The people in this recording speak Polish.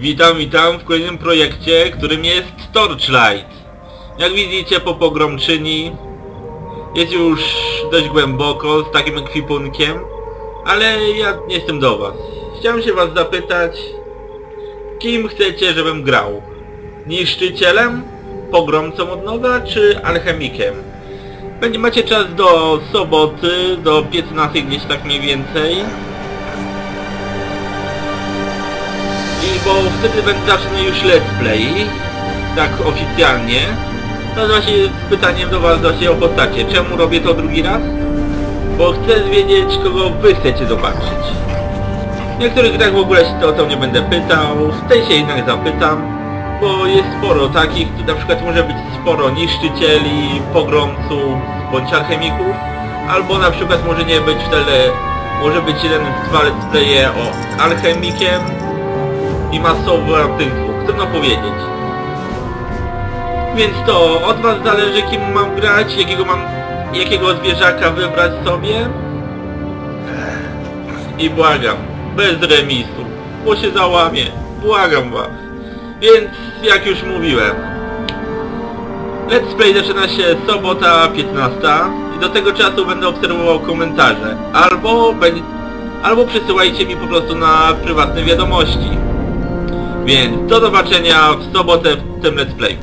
Witam, witam w kolejnym projekcie, którym jest Torchlight. Jak widzicie po pogromczyni jest już dość głęboko z takim ekwipunkiem, ale ja nie jestem do was. Chciałem się was zapytać, kim chcecie, żebym grał? Niszczycielem? Pogromcą od nowa, czy alchemikiem? Będzie macie czas do soboty, do 15 gdzieś tak mniej więcej. Bo wtedy będę zacznę już let's play, tak oficjalnie. To właśnie z pytaniem do was właśnie o postacie. Czemu robię to drugi raz? Bo chcę wiedzieć, kogo wy chcecie zobaczyć. W niektórych grach w ogóle się to o to nie będę pytał, w tej się jednak zapytam, bo jest sporo takich, tu na przykład może być sporo niszczycieli, pogromców, bądź alchemików, albo na przykład może nie być wtedy, może być jeden dwa let's playe o alchemikiem, i masowo tych dwóch. Trudno powiedzieć. Więc to od was zależy kim mam grać, jakiego mam jakiego zwierzaka wybrać sobie. I błagam, bez remisu, bo się załamie. Błagam was. Więc jak już mówiłem, Let's Play zaczyna się sobota 15 i do tego czasu będę obserwował komentarze. Albo, albo przysyłajcie mi po prostu na prywatne wiadomości. Więc do zobaczenia w sobotę w tym Let's Play.